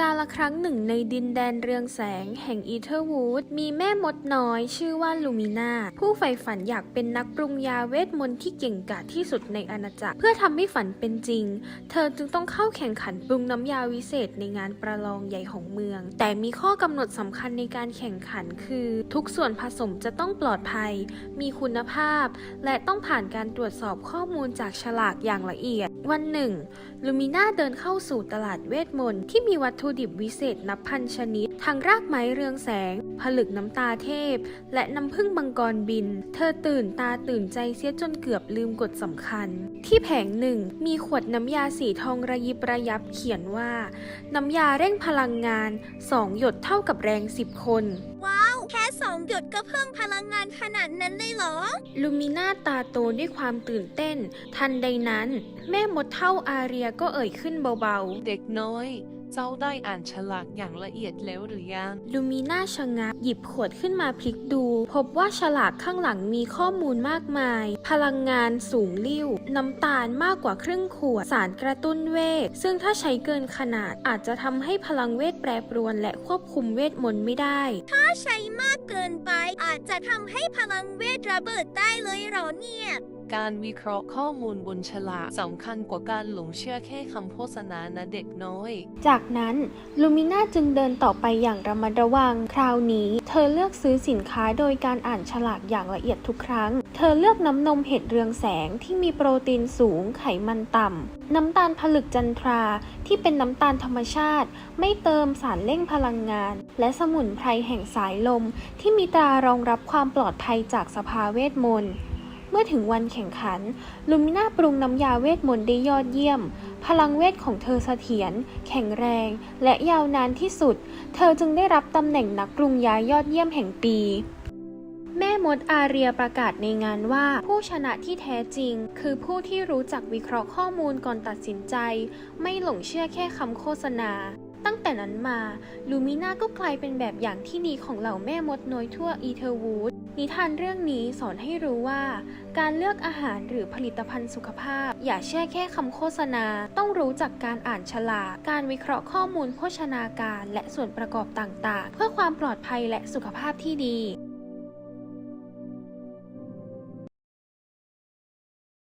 กาละครั้งหนึ่งในดินแดนเรืองแสงแห่งอีเทอร์วูดมีแม่มดน้อยชื่อว่าลูมิน่าผู้ใฝ่ฝันอยากเป็นนักปรุงยาเวทมนต์ที่เก่งกาจที่สุดในอาณาจักร เพื่อทำให้ฝันเป็นจริง เธอจึงต้องเข้าแข่งขันปรุงน้ำยาวิเศษในงานประลองใหญ่ของเมือง แต่มีข้อกำหนดสำคัญในการแข่งขันคือ ทุกส่วนผสมจะต้องปลอดภัย มีคุณภาพ และต้องผ่านการตรวจสอบข้อมูลจากฉลากอย่างละเอียด วันหนึ่งลูมิน่าเดินเข้าสู่ตลาดเวทมนต์ที่มีวัตถุดิบวิเศษนับพันชนิด ทั้งรากไม้เรืองแสง ผลึกน้ำตาเทพ และน้ำผึ้งมังกรบิน เธอตื่นตาตื่นใจเสียจนเกือบลืมกฎสำคัญ ที่แผงหนึ่งมีขวดน้ำยาสีทองระยิบระยับเขียนว่า น้ำยาเร่งพลังงาน2หยดเท่ากับแรง10คนว้าว แค่สองหยดก็เพิ่มพลังงานขนาดนั้นเลยเหรอ ลูมิน่าตาโตด้วยความตื่นเต้น ทันใดนั้น แม่มดเท่าอาเรียก็เอ่ยขึ้นเบาๆ เด็กน้อย เจ้าได้อ่านฉลากอย่างละเอียดแล้วหรือยัง ลูมีน่าชะงักหยิบขวดขึ้นมาพลิกดู พบว่าฉลากข้างหลังมีข้อมูลมากมาย พลังงานสูงลิ่ว น้ำตาลมากกว่าครึ่งขวด สารกระตุ้นเวท ซึ่งถ้าใช้เกินขนาดอาจจะทำให้พลังเวทแปรปรวนและควบคุมเวทมนต์ไม่ได้ ถ้าใช้มากเกินไป อาจจะทำให้พลังเวทระเบิดได้เลยเหรอเนี่ย การวิเคราะห์ข้อมูลบนฉลากสำคัญกว่าการหลงเชื่อแค่คำโฆษณานะเด็กน้อย จากนั้นลูมิน่าจึงเดินต่อไปอย่างระมัดระวัง คราวนี้ เธอเลือกซื้อสินค้าโดยการอ่านฉลากอย่างละเอียดทุกครั้ง เธอเลือกน้ำนมเห็ดเรืองแสงที่มีโปรตีนสูงไขมันต่ำ น้ำตาลผลึกจันทรา ที่เป็นน้ำตาลธรรมชาติ ไม่เติมสารเร่งพลังงาน และสมุนไพรแห่งสายลม ที่มีตรารองรับความปลอดภัยจากสภาเวทมนต์ เมื่อถึงวันแข่งขัน ลูมิน่าปรุงน้ำยาเวทมนต์ได้ยอดเยี่ยม พลังเวทของเธอเสถียรแข็งแรง และยาวนานที่สุด เธอจึงได้รับตำแหน่งนักปรุงยายอดเยี่ยมแห่งปีแม่มดอาเรียประกาศในงานว่า ผู้ชนะที่แท้จริง คือผู้ที่รู้จักวิเคราะห์ข้อมูลก่อนตัดสินใจ ไม่หลงเชื่อแค่คำโฆษณา ตั้งแต่นั้นมาลูมิน่าก็กลายเป็นแบบอย่างที่ดีของเหล่าแม่มดน้อยทั่วอีเทอร์วูดนิทานเรื่องนี้สอนให้รู้ว่า การเลือกอาหารหรือผลิตภัณฑ์สุขภาพ อย่าเชื่อแค่คำโฆษณา ต้องรู้จักการอ่านฉลากการวิเคราะห์ข้อมูลโภชนาการ และส่วนประกอบต่างๆ เพื่อความปลอดภัยและสุขภาพที่ดี